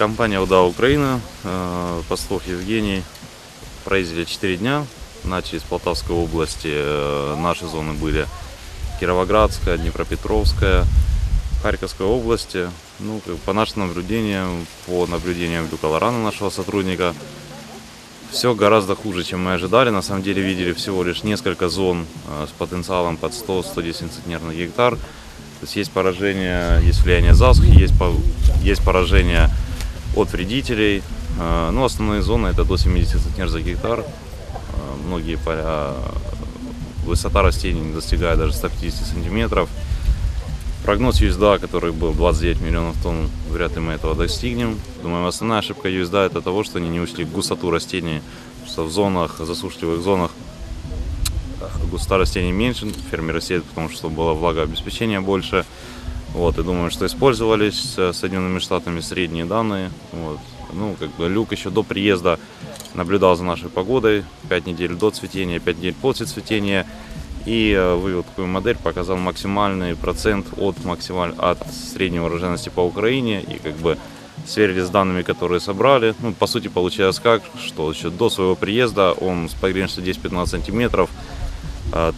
Компания УДА Украина, э, Пастух Евгений, проездили 4 дня. Начали с Полтавской области. Э, Наши зоны были Кировоградская, Днепропетровская, Харьковской области. Ну, по нашим наблюдениям, по наблюдениям Люка Лорана, нашего сотрудника, все гораздо хуже, чем мы ожидали. На самом деле видели всего лишь несколько зон э, с потенциалом под 100-110 центнер на гектар. То есть есть поражение, есть влияние засухи, есть, есть поражение от вредителей. Э, Ну, основные зоны это до 70 центнер за гектар. Э, Многие поля, высота растений не достигает даже 150 сантиметров. Прогноз USDA, который был 29 миллионов тонн, вряд ли мы этого достигнем. Думаю, основная ошибка USDA это того, что они не учли густоту растений, что в зонах, засушливых зонах э, густота растений меньше, фермеры сеют, потому что было влагообеспечение больше. Вот, и думаю, что использовались э, Соединенными Штатами средние данные. Вот. Ну, как бы Люк еще до приезда наблюдал за нашей погодой. 5 недель до цветения, 5 недель после цветения. И э, вывел такую модель, показал максимальный процент от, максималь... от средней урожайности по Украине. И как бы сверили с данными, которые собрали. Ну, по сути, получилось как, что еще до своего приезда он с погрешностью 10-15 сантиметров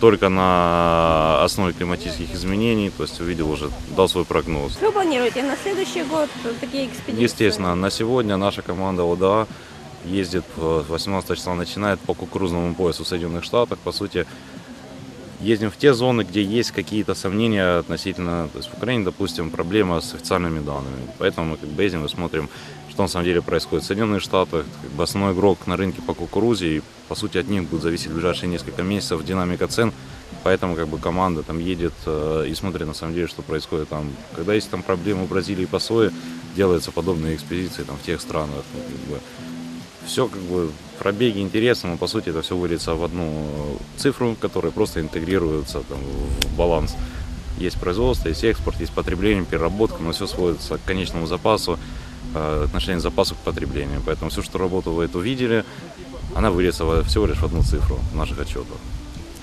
только на основе климатических изменений, то есть увидел уже, дал свой прогноз. Что вы планируете на следующий год такие экспедиции? Естественно, на сегодня наша команда ОДА ездит, э, 18 числа начинает по кукурузному поясу в Соединенных Штатах. По сути, ездим в те зоны, где есть какие-то сомнения относительно, то есть в Украине, допустим, проблема с официальными данными. Поэтому мы как бы ездим и смотрим, что на самом деле происходит в Соединенных Штатах. Как бы основной игрок на рынке по кукурузе, и по сути от них будет зависеть в ближайшие несколько месяцев динамика цен. Поэтому как бы команда там едет э, и смотрит на самом деле, что происходит там. Когда есть там проблемы в Бразилии по сое, делаются подобные экспедиции там в тех странах. Ну, как бы, все как бы пробеги интересно, но по сути это все выльется в одну цифру, которая просто интегрируется там, в баланс. Есть производство, есть экспорт, есть потребление, переработка, но все сводится к конечному запасу, э, отношение запаса к потреблению. Поэтому все, что работу вы это увидели, она во- всего лишь в одну цифру в наших отчетах.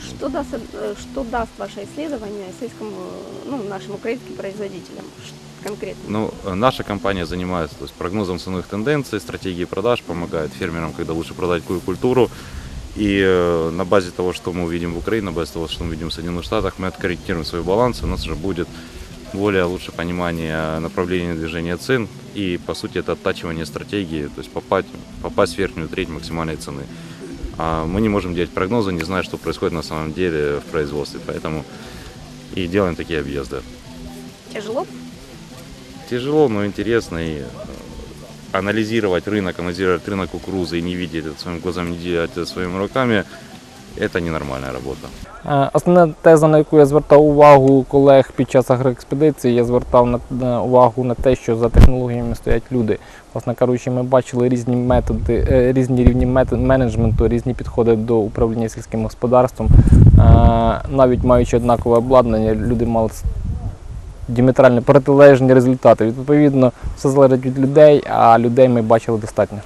Что даст, э, что даст ваше исследование сельскому, ну, нашим украинским производителям конкретно? Ну, э, наша компания занимается то есть, прогнозом ценовых тенденций, стратегией продаж, помогает фермерам, когда лучше продать какую культуру. И э, на базе того, что мы увидим в Украине, на базе того, что мы видим в Соединенных Штатах, мы откорректируем свой баланс, и у нас уже будет более лучше понимание направления движения цен и, по сути, это оттачивание стратегии, то есть попасть, попасть в верхнюю треть максимальной цены. А мы не можем делать прогнозы, не зная, что происходит на самом деле в производстве, поэтому и делаем такие объезды. Тяжело? тяжело, но интересно и э, анализировать рынок, анализировать рынок кукурузы и не видеть это своими глазами, не делать это своими руками, это ненормальная работа. Е, Основна теза, на яку я звертав увагу колег під час агроекспедиції, я звертав на, увагу на те, що за технологіями стоять люди. Власне кажучи, ми бачили різні методи, е, різні рівні менеджменту, різні підходи до управління сільським господарством. Навіть маючи однакове обладнання, люди мали діаметрально протилежні результати. Відповідно, все залежить від людей, а людей ми бачили достатньо.